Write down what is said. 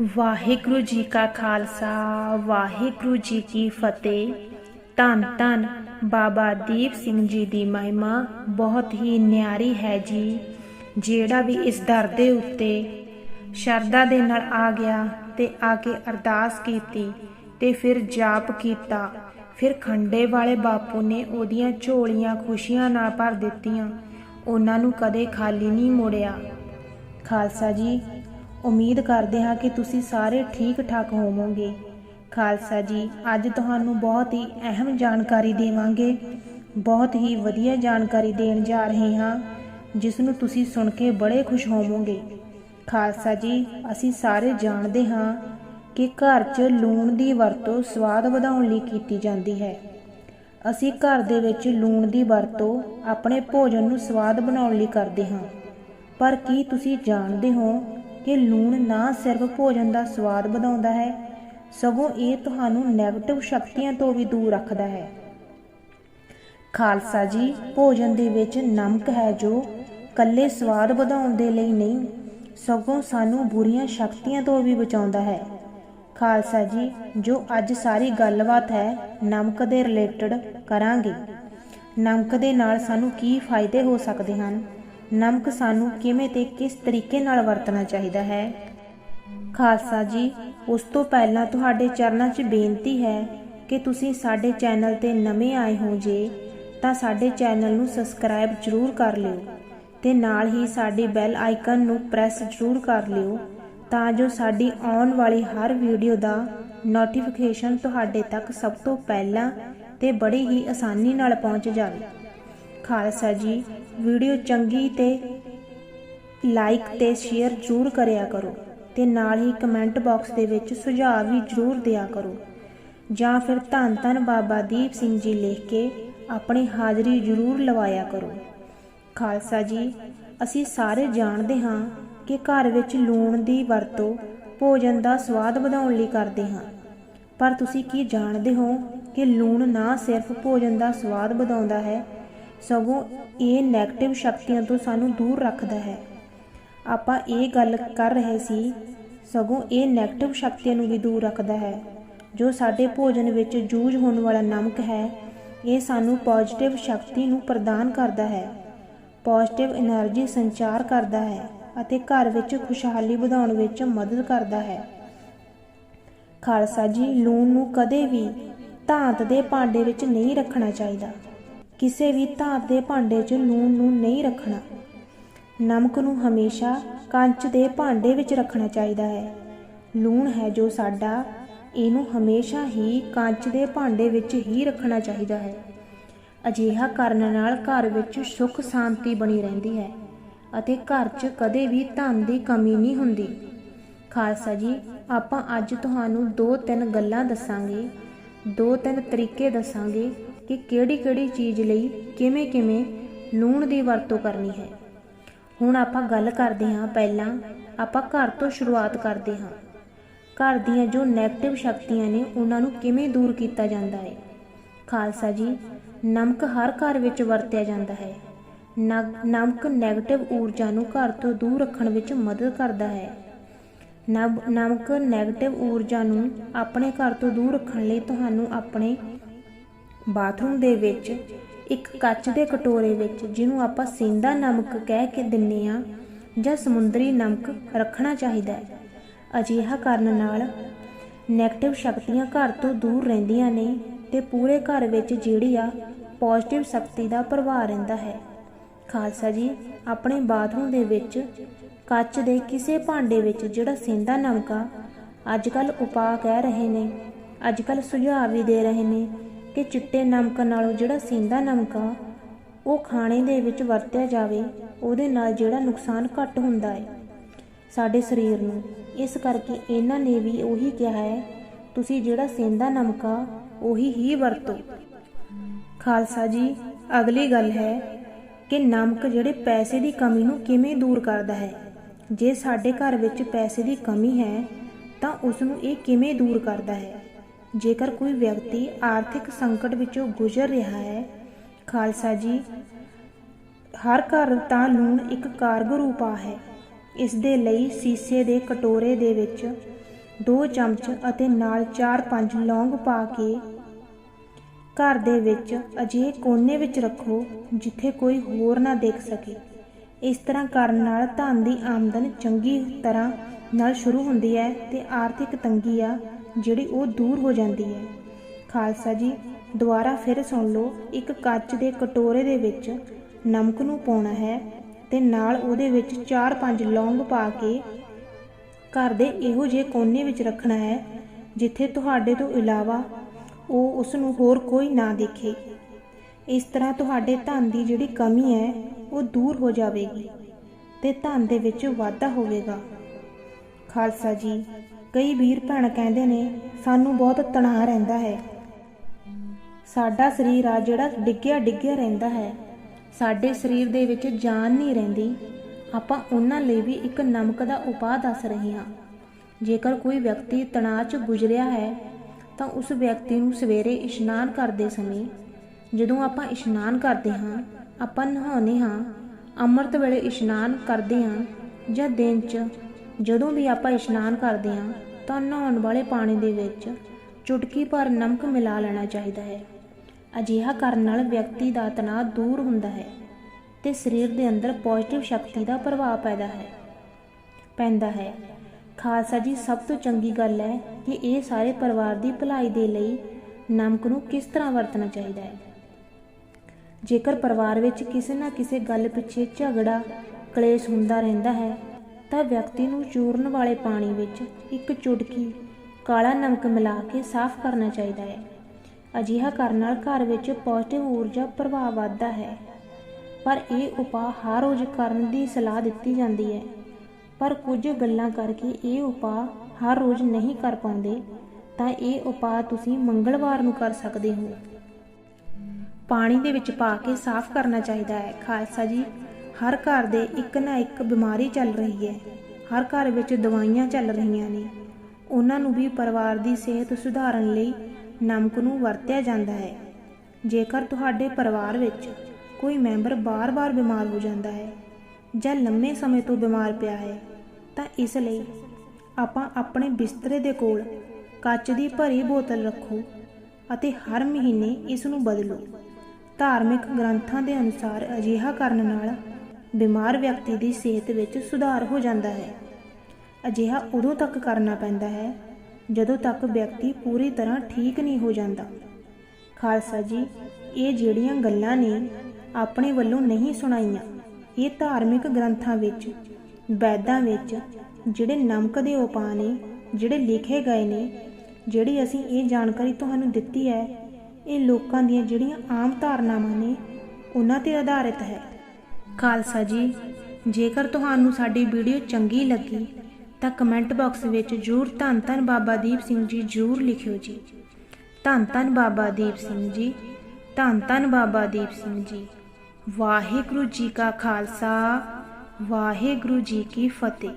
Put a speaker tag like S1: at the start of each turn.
S1: ਵਾਹਿਗੁਰੂ ਜੀ ਕਾ ਖਾਲਸਾ, ਵਾਹਿਗੁਰੂ ਜੀ ਕੀ ਫਤਿਹ। ਧੰਨ ਧੰਨ ਬਾਬਾ ਦੀਪ ਸਿੰਘ ਜੀ ਦੀ ਮਹਿਮਾ ਬਹੁਤ ਹੀ ਨਿਆਰੀ ਹੈ ਜੀ, ਜਿਹੜਾ ਵੀ ਇਸ ਦਰ ਦੇ ਉੱਤੇ ਸ਼ਰਧਾ ਦੇ ਨਾਲ ਆ ਗਿਆ ਤੇ ਆ ਕੇ ਅਰਦਾਸ ਕੀਤੀ ਤੇ ਫਿਰ ਜਾਪ ਕੀਤਾ, ਫਿਰ ਖੰਡੇ ਵਾਲੇ ਬਾਪੂ ਨੇ ਉਹਦੀਆਂ ਝੋਲੀਆਂ ਖੁਸ਼ੀਆਂ ਨਾਲ ਭਰ ਦਿੱਤੀਆਂ, ਉਹਨਾਂ ਨੂੰ ਕਦੇ ਖਾਲੀ ਨਹੀਂ ਮੋੜਿਆ। ਖਾਲਸਾ ਜੀ ਉਮੀਦ ਕਰਦੇ ਹਾਂ ਕਿ ਤੁਸੀਂ ਸਾਰੇ ਠੀਕ ਠਾਕ ਹੋਵੋਗੇ। ਖਾਲਸਾ ਜੀ, ਅੱਜ ਤੁਹਾਨੂੰ ਬਹੁਤ ਹੀ ਅਹਿਮ ਜਾਣਕਾਰੀ ਦੇਵਾਂਗੇ। ਬਹੁਤ ਹੀ ਵਧੀਆ ਜਾਣਕਾਰੀ ਦੇਣ ਜਾ ਰਹੇ ਹਾਂ, ਜਿਸ ਨੂੰ ਤੁਸੀਂ ਸੁਣ ਕੇ ਬੜੇ ਖੁਸ਼ ਹੋਵੋਗੇ। ਖਾਲਸਾ ਜੀ, ਅਸੀਂ ਸਾਰੇ ਜਾਣਦੇ ਹਾਂ ਕਿ ਘਰ 'ਚ ਲੂਣ ਦੀ ਵਰਤੋਂ ਸਵਾਦ ਵਧਾਉਣ ਲਈ ਕੀਤੀ ਜਾਂਦੀ ਹੈ। ਅਸੀਂ ਘਰ ਦੇ ਵਿੱਚ ਲੂਣ ਦੀ ਵਰਤੋਂ ਆਪਣੇ ਭੋਜਨ ਨੂੰ ਸਵਾਦ ਬਣਾਉਣ ਲਈ ਕਰਦੇ ਹਾਂ। ਪਰ ਕੀ ਤੁਸੀਂ ਜਾਣਦੇ ਹੋ ਕਿ ਲੂਣ ਨਾ ਸਿਰਫ ਭੋਜਨ ਦਾ ਸਵਾਦ ਵਧਾਉਂਦਾ ਹੈ, ਸਗੋਂ ਇਹ ਤੁਹਾਨੂੰ 네ਗੇਟਿਵ ਸ਼ਕਤੀਆਂ ਤੋਂ ਵੀ ਦੂਰ ਰੱਖਦਾ ਹੈ। ਖਾਲਸਾ ਜੀ, ਭੋਜਨ ਦੇ ਵਿੱਚ ਨਮਕ ਹੈ ਜੋ ਕੱਲੇ ਸਵਾਦ ਵਧਾਉਣ ਦੇ ਲਈ ਨਹੀਂ, ਸਗੋਂ ਸਾਨੂੰ ਬੁਰੀਆਂ ਸ਼ਕਤੀਆਂ ਤੋਂ ਵੀ ਬਚਾਉਂਦਾ ਹੈ। ਖਾਲਸਾ ਜੀ, ਜੋ ਅੱਜ ਸਾਰੀ ਗੱਲਬਾਤ ਹੈ, ਨਮਕ ਦੇ ਰਿਲੇਟਡ ਕਰਾਂਗੇ। ਨਮਕ ਦੇ ਨਾਲ ਸਾਨੂੰ ਕੀ ਫਾਇਦੇ ਹੋ ਸਕਦੇ ਹਨ? ਨਮਕ ਸਾਨੂੰ ਕਿਵੇਂ ਤੇ ਕਿਸ ਤਰੀਕੇ ਨਾਲ ਵਰਤਣਾ ਚਾਹੀਦਾ ਹੈ? ਖਾਲਸਾ ਜੀ, ਉਸ ਤੋਂ ਪਹਿਲਾਂ ਤੁਹਾਡੇ ਚਰਨਾਂ 'ਚ ਬੇਨਤੀ ਹੈ ਕਿ ਤੁਸੀਂ ਸਾਡੇ ਚੈਨਲ ਤੇ ਨਵੇਂ ਆਏ ਹੋ ਜੇ, ਤਾਂ ਸਾਡੇ ਚੈਨਲ ਨੂੰ ਸਬਸਕ੍ਰਾਈਬ ਜ਼ਰੂਰ ਕਰ ਲਿਓ ਤੇ ਨਾਲ ਹੀ ਸਾਡੀ ਬੈਲ ਆਈਕਨ ਨੂੰ ਪ੍ਰੈਸ ਜ਼ਰੂਰ ਕਰ ਲਿਓ ਤਾਂ ਜੋ ਸਾਡੀ ਆਉਣ ਵਾਲੀ ਹਰ ਵੀਡੀਓ ਦਾ ਨੋਟੀਫਿਕੇਸ਼ਨ ਤੁਹਾਡੇ ਤੱਕ ਸਭ ਤੋਂ ਪਹਿਲਾਂ ਤੇ ਬੜੀ ਹੀ ਆਸਾਨੀ ਨਾਲ ਪਹੁੰਚ ਜਾਵੇ। ਖਾਲਸਾ ਜੀ। ਵੀਡੀਓ ਚੰਗੀ ਤੇ ਲਾਈਕ ਤੇ ਸ਼ੇਅਰ ਜ਼ਰੂਰ ਕਰਿਆ ਕਰੋ ਤੇ ਨਾਲ ਹੀ ਕਮੈਂਟ ਬਾਕਸ ਦੇ ਵਿੱਚ ਸੁਝਾਅ ਵੀ ਜ਼ਰੂਰ ਦਿਆ ਕਰੋ। ਜਾਂ ਫਿਰ ਧੰਨ ਧੰਨ ਬਾਬਾ ਦੀਪ ਸਿੰਘ ਜੀ ਲਿਖ ਕੇ ਆਪਣੀ ਹਾਜ਼ਰੀ ਜ਼ਰੂਰ ਲਵਾਇਆ ਕਰੋ। ਖਾਲਸਾ ਜੀ, ਅਸੀਂ ਸਾਰੇ ਜਾਣਦੇ ਹਾਂ ਕਿ ਘਰ ਵਿੱਚ ਲੂਣ ਦੀ ਵਰਤੋਂ ਭੋਜਨ ਦਾ ਸਵਾਦ ਵਧਾਉਣ ਲਈ ਕਰਦੇ ਹਾਂ। ਪਰ ਤੁਸੀਂ ਕੀ ਜਾਣਦੇ ਹੋ ਕਿ ਲੂਣ ਨਾ ਸਿਰਫ ਭੋਜਨ ਦਾ ਸਵਾਦ ਵਧਾਉਂਦਾ ਹੈ ਸਗੋਂ ਇਹ 네ਗੇਟਿਵ ਸ਼ਕਤੀਆਂ ਤੋਂ ਸਾਨੂੰ ਦੂਰ ਰੱਖਦਾ ਹੈ। ਆਪਾਂ ਇਹ ਗੱਲ ਕਰ ਰਹੇ ਸੀ, ਸਗੋਂ ਇਹ 네ਗੇਟਿਵ ਸ਼ਕਤੀਆਂ ਨੂੰ ਵੀ ਦੂਰ ਰੱਖਦਾ ਹੈ, ਜੋ ਸਾਡੇ ਭੋਜਨ ਵਿੱਚ ਜੂਜ਼ ਹੋਣ ਵਾਲਾ ਨਮਕ ਹੈ, ਇਹ ਸਾਨੂੰ ਪੋਜ਼ਿਟਿਵ ਸ਼ਕਤੀ ਨੂੰ ਪ੍ਰਦਾਨ ਕਰਦਾ ਹੈ ਪੋਜ਼ਿਟਿਵ એનર્ਜੀ ਸੰਚਾਰ ਕਰਦਾ ਹੈ ਅਤੇ ਘਰ ਵਿੱਚ ਖੁਸ਼ਹਾਲੀ ਵਧਾਉਣ ਵਿੱਚ ਮਦਦ ਕਰਦਾ ਹੈ। ਖਾਲਸਾ ਜੀ, ਲੂਣ ਨੂੰ ਕਦੇ ਵੀ ਧਾਂਤ ਦੇ ਭਾਂਡੇ ਵਿੱਚ ਨਹੀਂ ਰੱਖਣਾ ਚਾਹੀਦਾ। ਕਿਸੇ ਵੀ ਧਾਤ ਦੇ ਭਾਂਡੇ 'ਚ ਲੂਣ ਨੂੰ ਨਹੀਂ ਰੱਖਣਾ। ਨਮਕ ਨੂੰ ਹਮੇਸ਼ਾ ਕੰਚ ਦੇ ਭਾਂਡੇ ਵਿੱਚ ਰੱਖਣਾ ਚਾਹੀਦਾ ਹੈ। ਲੂਣ ਹੈ ਜੋ ਸਾਡਾ, ਇਹਨੂੰ ਹਮੇਸ਼ਾ ਹੀ ਕੰਚ ਦੇ ਭਾਂਡੇ ਵਿੱਚ ਹੀ ਰੱਖਣਾ ਚਾਹੀਦਾ ਹੈ। ਅਜਿਹਾ ਕਰਨ ਨਾਲ ਘਰ ਵਿੱਚ ਸੁੱਖ ਸ਼ਾਂਤੀ ਬਣੀ ਰਹਿੰਦੀ ਹੈ ਅਤੇ ਘਰ 'ਚ ਕਦੇ ਵੀ ਧਨ ਦੀ ਕਮੀ ਨਹੀਂ ਹੁੰਦੀ। ਖਾਲਸਾ ਜੀ, ਆਪਾਂ ਅੱਜ ਤੁਹਾਨੂੰ ਦੋ ਤਿੰਨ ਗੱਲਾਂ ਦੱਸਾਂਗੇ, ਦੋ ਤਿੰਨ ਤਰੀਕੇ ਦੱਸਾਂਗੇ ਕਿ ਕਿਹੜੀ-ਕਿਹੜੀ ਚੀਜ਼ ਲਈ ਕਿਵੇਂ-ਕਿਵੇਂ ਲੂਣ ਦੀ ਵਰਤੋਂ ਕਰਨੀ ਹੈ। ਹੁਣ ਆਪਾਂ ਗੱਲ ਕਰਦੇ ਹਾਂ, ਪਹਿਲਾਂ ਆਪਾਂ ਘਰ ਤੋਂ ਸ਼ੁਰੂਆਤ ਕਰਦੇ ਹਾਂ। ਘਰ ਦੀਆਂ ਜੋ ਨੈਗਟਿਵ ਸ਼ਕਤੀਆਂ ਨੇ, ਉਹਨਾਂ ਨੂੰ ਕਿਵੇਂ ਦੂਰ ਕੀਤਾ ਜਾਂਦਾ ਹੈ? ਖਾਲਸਾ ਜੀ, ਨਮਕ ਹਰ ਘਰ ਵਿੱਚ ਵਰਤਿਆ ਜਾਂਦਾ ਹੈ। ਨਮਕ 네ਗੇਟਿਵ ਊਰਜਾ ਨੂੰ ਘਰ ਤੋਂ ਦੂਰ ਰੱਖਣ ਵਿੱਚ ਮਦਦ ਕਰਦਾ ਹੈ। ਨਮਕ 네ਗੇਟਿਵ ਊਰਜਾ ਨੂੰ ਆਪਣੇ ਘਰ ਤੋਂ ਦੂਰ ਰੱਖਣ ਲਈ ਤੁਹਾਨੂੰ ਆਪਣੇ ਬਾਥਰੂਮ ਦੇ ਵਿੱਚ, ਇੱਕ ਕੱਚ ਦੇ ਕਟੋਰੇ ਵਿੱਚ, ਜਿਹਨੂੰ ਆਪਾਂ ਸਿੰਦਾ ਨਮਕ ਕਹਿ ਕੇ ਦਿੰਨੇ ਆ, ਜਾਂ ਸਮੁੰਦਰੀ ਨਮਕ ਰੱਖਣਾ ਚਾਹੀਦਾ ਹੈ। ਅਜਿਹਾ ਕਰਨ ਨਾਲ 네ਗੇਟਿਵ ਸ਼ਕਤੀਆਂ ਘਰ ਤੋਂ ਦੂਰ ਰਹਿੰਦੀਆਂ ਨੇ ਤੇ ਪੂਰੇ ਘਰ ਵਿੱਚ ਜਿਹੜੀ ਆ ਪੋਜ਼ਿਟਿਵ ਸ਼ਕਤੀ ਦਾ ਪ੍ਰਭਾਵ ਰਹਿੰਦਾ ਹੈ। ਖਾਲਸਾ ਜੀ, ਆਪਣੇ ਬਾਥਰੂਮ ਦੇ ਵਿੱਚ, ਕੱਚ ਦੇ ਕਿਸੇ ਭਾਂਡੇ ਵਿੱਚ ਜਿਹੜਾ ਸਿੰਦਾ ਨਮਕ ਆ, ਅੱਜ ਕੱਲ ਉਪਾਅ ਕਹਿ ਰਹੇ ਨੇ, ਅੱਜ ਕੱਲ ਸੁਝਾਅ ਵੀ ਦੇ ਰਹੇ ਨੇ ਕਿ ਚਿੱਟੇ ਨਮਕ ਨਾਲੋਂ ਜਿਹੜਾ ਸਿੰਦਾ ਨਮਕ ਆ, ਉਹ ਖਾਣੇ ਦੇ ਵਿੱਚ ਵਰਤਿਆ ਜਾਵੇ, ਉਹਦੇ ਨਾਲ ਜਿਹੜਾ ਨੁਕਸਾਨ ਘੱਟ ਹੁੰਦਾ ਹੈ ਸਾਡੇ ਸਰੀਰ ਨੂੰ। ਇਸ ਕਰਕੇ ਇਹਨਾਂ ਨੇ ਵੀ ਉਹੀ ਕਿਹਾ ਹੈ, ਤੁਸੀਂ ਜਿਹੜਾ ਸਿੰਦਾ ਨਮਕ ਆ, ਉਹੀ ਹੀ ਵਰਤੋ। ਖਾਲਸਾ ਜੀ, ਅਗਲੀ ਗੱਲ ਹੈ ਕਿ ਨਮਕ ਜਿਹੜੇ ਪੈਸੇ ਦੀ ਕਮੀ ਨੂੰ ਕਿਵੇਂ ਦੂਰ ਕਰਦਾ ਹੈ। ਜੇ ਸਾਡੇ ਘਰ ਵਿੱਚ ਪੈਸੇ ਦੀ ਕਮੀ ਹੈ, ਤਾਂ ਉਸ ਨੂੰ ਇਹ ਕਿਵੇਂ ਦੂਰ ਕਰਦਾ ਹੈ? ਜੇਕਰ ਕੋਈ ਵਿਅਕਤੀ ਆਰਥਿਕ ਸੰਕਟ ਵਿੱਚੋਂ ਗੁਜ਼ਰ ਰਿਹਾ ਹੈ, ਖਾਲਸਾ ਜੀ, ਹਰ ਘਰ ਤਾਂ ਲੂਣ ਇੱਕ ਕਾਰਗਰ ਉਪਾਅ ਹੈ। ਇਸ ਦੇ ਲਈ ਸੀਸੇ ਦੇ ਕਟੋਰੇ ਦੇ ਵਿੱਚ 2 ਚਮਚ ਅਤੇ ਨਾਲ 4-5 ਲੌਂਗ ਪਾ ਕੇ ਘਰ ਦੇ ਵਿੱਚ ਅਜਿਹੇ ਕੋਨੇ ਵਿੱਚ ਰੱਖੋ, ਜਿੱਥੇ ਕੋਈ ਹੋਰ ਨਾ ਦੇਖ ਸਕੇ। ਇਸ ਤਰ੍ਹਾਂ ਕਰਨ ਨਾਲ ਧਨ ਦੀ ਆਮਦਨ ਚੰਗੀ ਤਰ੍ਹਾਂ ਨਾਲ ਸ਼ੁਰੂ ਹੁੰਦੀ ਹੈ ਤੇ ਆਰਥਿਕ ਤੰਗੀ ਆ ਜਿਹੜੀ ਉਹ ਦੂਰ ਹੋ ਜਾਂਦੀ ਹੈ। ਖਾਲਸਾ ਜੀ, ਦੁਬਾਰਾ ਫਿਰ ਸੁਣ ਲਓ, ਇੱਕ ਕੱਚ ਦੇ ਕਟੋਰੇ ਦੇ ਵਿੱਚ ਨਮਕ ਨੂੰ ਪਾਉਣਾ ਹੈ ਤੇ ਨਾਲ ਉਹਦੇ ਵਿੱਚ 4-5 ਲੌਂਗ ਪਾ ਕੇ ਘਰ ਦੇ ਇਹੋ ਜਿਹੇ ਕੋਨੇ ਵਿੱਚ ਰੱਖਣਾ ਹੈ, ਜਿੱਥੇ ਤੁਹਾਡੇ ਤੋਂ ਇਲਾਵਾ ਉਹ ਉਸ ਨੂੰ ਹੋਰ ਕੋਈ ਨਾ ਦੇਖੇ। ਇਸ ਤਰ੍ਹਾਂ ਤੁਹਾਡੇ ਧਨ ਦੀ ਜਿਹੜੀ ਕਮੀ ਹੈ, ਉਹ ਦੂਰ ਹੋ ਜਾਵੇਗੀ ਤੇ ਧਨ ਦੇ ਵਿੱਚ ਵਾਧਾ ਹੋਵੇਗਾ। ਖਾਲਸਾ ਜੀ ਕਈ ਵੀਰ ਭੈਣ ਕਹਿੰਦੇ ਨੇ, ਸਾਨੂੰ ਬਹੁਤ ਤਣਾਅ ਰਹਿੰਦਾ ਹੈ। ਸਾਡਾ ਸਰੀਰ ਆ ਜਿਹੜਾ ਡਿੱਗਿਆ ਡਿੱਗਿਆ ਰਹਿੰਦਾ ਹੈ। ਸਾਡੇ ਸਰੀਰ ਦੇ ਵਿੱਚ ਜਾਨ ਨਹੀਂ ਰਹਿੰਦੀ। ਆਪਾਂ ਉਹਨਾਂ ਲਈ ਵੀ ਇੱਕ ਨਮਕ ਦਾ ਉਪਾਅ ਦੱਸ ਰਹੇ ਹਾਂ। ਜੇਕਰ ਕੋਈ ਵਿਅਕਤੀ ਤਣਾਅ 'ਚ ਗੁਜ਼ਰਿਆ ਹੈ, ਤਾਂ ਉਸ ਵਿਅਕਤੀ ਨੂੰ ਸਵੇਰੇ ਇਸ਼ਨਾਨ ਕਰਦੇ ਸਮੇਂ, ਜਦੋਂ ਆਪਾਂ ਇਸ਼ਨਾਨ ਕਰਦੇ ਹਾਂ, ਆਪਾਂ ਨਹਾਉਂਦੇ ਹਾਂ, ਅੰਮ੍ਰਿਤ ਵੇਲੇ ਇਸ਼ਨਾਨ ਕਰਦੇ ਹਾਂ ਜਾਂ ਦਿਨ 'ਚ ਜਦੋਂ ਵੀ ਆਪਾਂ ਇਸ਼ਨਾਨ ਕਰਦੇ ਹਾਂ ਤਾਂ ਨਹਾਉਣ ਵਾਲੇ ਪਾਣੀ ਦੇ ਵਿੱਚ ਚੁਟਕੀ ਭਰ ਨਮਕ ਮਿਲਾ ਲੈਣਾ ਚਾਹੀਦਾ ਹੈ। ਅਜਿਹਾ ਕਰਨ ਨਾਲ ਵਿਅਕਤੀ ਦਾ ਤਣਾਅ ਦੂਰ ਹੁੰਦਾ ਹੈ ਤੇ ਸਰੀਰ ਦੇ ਅੰਦਰ ਪੋਜ਼ਿਟਿਵ ਸ਼ਕਤੀ ਦਾ ਪ੍ਰਭਾਵ ਪੈਦਾ ਹੈ। ਪੈਂਦਾ ਹੈ। ਖਾਲਸਾ ਜੀ, ਸਭ ਤੋਂ ਚੰਗੀ ਗੱਲ ਹੈ ਕਿ ਇਹ ਸਾਰੇ ਪਰਿਵਾਰ ਦੀ ਭਲਾਈ ਦੇ ਲਈ ਨਮਕ ਨੂੰ ਕਿਸ ਤਰ੍ਹਾਂ ਵਰਤਣਾ ਚਾਹੀਦਾ ਹੈ। ਜੇਕਰ ਪਰਿਵਾਰ ਵਿੱਚ ਕਿਸੇ ਨਾ ਕਿਸੇ ਗੱਲ ਪਿੱਛੇ ਝਗੜਾ, ਕਲੇਸ਼ ਹੁੰਦਾ ਰਹਿੰਦਾ ਹੈ ਤਾਂ ਵਿਅਕਤੀ ਨੂੰ ਚੂਰਨ ਵਾਲੇ ਪਾਣੀ ਵਿੱਚ ਇੱਕ ਚੁਟਕੀ, ਕਾਲਾ ਨਮਕ ਮਿਲਾ ਕੇ ਸਾਫ਼ ਕਰਨਾ ਚਾਹੀਦਾ ਹੈ। ਅਜਿਹਾ ਕਰਨ ਨਾਲ ਘਰ ਵਿੱਚ ਪੋਜ਼ਿਟਿਵ ਊਰਜਾ ਪ੍ਰਭਾਵ ਵੱਧਦਾ ਹੈ। ਪਰ ਇਹ ਉਪਾਅ ਹਰ ਰੋਜ਼ ਕਰਨ ਦੀ ਸਲਾਹ ਦਿੱਤੀ ਜਾਂਦੀ ਹੈ। ਪਰ ਕੁਝ ਗੱਲਾਂ ਕਰਕੇ ਇਹ ਉਪਾਅ ਹਰ ਰੋਜ਼ ਨਹੀਂ ਕਰ ਪਾਉਂਦੇ, ਤਾਂ ਇਹ ਉਪਾਅ ਤੁਸੀਂ ਮੰਗਲਵਾਰ ਨੂੰ ਕਰ ਸਕਦੇ ਹੋ। ਪਾਣੀ ਦੇ ਵਿੱਚ ਪਾ ਕੇ ਸਾਫ਼ ਕਰਨਾ ਚਾਹੀਦਾ ਹੈ। ਖਾਲਸਾ ਜੀ ਹਰ ਘਰ ਦੇ ਇੱਕ ਨਾ ਇੱਕ ਬਿਮਾਰੀ ਚੱਲ ਰਹੀ ਹੈ। ਹਰ ਘਰ ਵਿੱਚ ਦਵਾਈਆਂ ਚੱਲ ਰਹੀਆਂ ਨੇ। ਉਹਨਾਂ ਨੂੰ ਵੀ ਪਰਿਵਾਰ ਦੀ ਸਿਹਤ ਸੁਧਾਰਨ ਲਈ ਨਮਕ ਨੂੰ ਵਰਤਿਆ ਜਾਂਦਾ ਹੈ। ਜੇਕਰ ਤੁਹਾਡੇ ਪਰਿਵਾਰ ਵਿੱਚ ਕੋਈ ਮੈਂਬਰ ਬਾਰ-ਬਾਰ ਬਿਮਾਰ ਹੋ ਜਾਂਦਾ ਹੈ ਜਾਂ ਲੰਮੇ ਸਮੇਂ ਤੋਂ ਬਿਮਾਰ ਪਿਆ ਹੈ, ਤਾਂ ਇਸ ਲਈ ਆਪਾਂ ਆਪਣੇ ਬਿਸਤਰੇ ਦੇ ਕੋਲ ਕੱਚ ਦੀ ਭਰੀ ਬੋਤਲ ਰੱਖੋ ਅਤੇ ਹਰ ਮਹੀਨੇ ਇਸ ਨੂੰ ਬਦਲੋ। ਧਾਰਮਿਕ ਗ੍ਰੰਥਾਂ ਦੇ ਅਨੁਸਾਰ ਅਜਿਹਾ ਕਰਨ ਨਾਲ ਬਿਮਾਰ ਵਿਅਕਤੀ ਦੀ ਸਿਹਤ ਵਿੱਚ ਸੁਧਾਰ ਹੋ ਜਾਂਦਾ ਹੈ। ਅਜਿਹਾ ਉਦੋਂ ਤੱਕ ਕਰਨਾ ਪੈਂਦਾ ਹੈ, ਜਦੋਂ ਤੱਕ ਵਿਅਕਤੀ ਪੂਰੀ ਤਰ੍ਹਾਂ ਠੀਕ ਨਹੀਂ ਹੋ ਜਾਂਦਾ। ਖਾਲਸਾ ਜੀ, ਇਹ ਜਿਹੜੀਆਂ ਗੱਲਾਂ ਨੇ ਆਪਣੇ ਵੱਲੋਂ ਨਹੀਂ ਸੁਣਾਈਆਂ, ਇਹ ਧਾਰਮਿਕ ਗ੍ਰੰਥਾਂ ਵਿੱਚ, ਵੈਦਾਂ ਵਿੱਚ, ਜਿਹੜੇ ਨਮਕ ਦੇ ਉਪਾਅ ਨੇ, ਜਿਹੜੇ ਲਿਖੇ ਗਏ ਨੇ, ਜਿਹੜੀ ਅਸੀਂ ਇਹ ਜਾਣਕਾਰੀ ਤੁਹਾਨੂੰ ਦਿੱਤੀ ਹੈ, ਇਹ ਲੋਕਾਂ ਦੀਆਂ ਜਿਹੜੀਆਂ ਆਮ ਧਾਰਨਾਵਾਂ ਨੇ, ਉਹਨਾਂ ਤੇ ਆਧਾਰਿਤ ਹੈ। ਖਾਲਸਾ ਜੀ, ਜੇਕਰ ਤੁਹਾਨੂੰ ਸਾਡੀ ਵੀਡੀਓ ਚੰਗੀ ਲੱਗੀ, ਤਾਂ ਕਮੈਂਟ ਬਾਕਸ ਵਿੱਚ ਜਰੂਰ ਧੰਨ ਧੰਨ ਬਾਬਾ ਦੀਪ ਸਿੰਘ ਜੀ ਜਰੂਰ ਲਿਖਿਓ ਜੀ। ਧੰਨ ਧੰਨ ਬਾਬਾ ਦੀਪ ਸਿੰਘ ਜੀ, ਧੰਨ ਧੰਨ ਬਾਬਾ ਦੀਪ ਸਿੰਘ ਜੀ। ਵਾਹਿਗੁਰੂ ਜੀ ਕਾ ਖਾਲਸਾ, ਵਾਹਿਗੁਰੂ ਜੀ ਕੀ ਫਤਿਹ।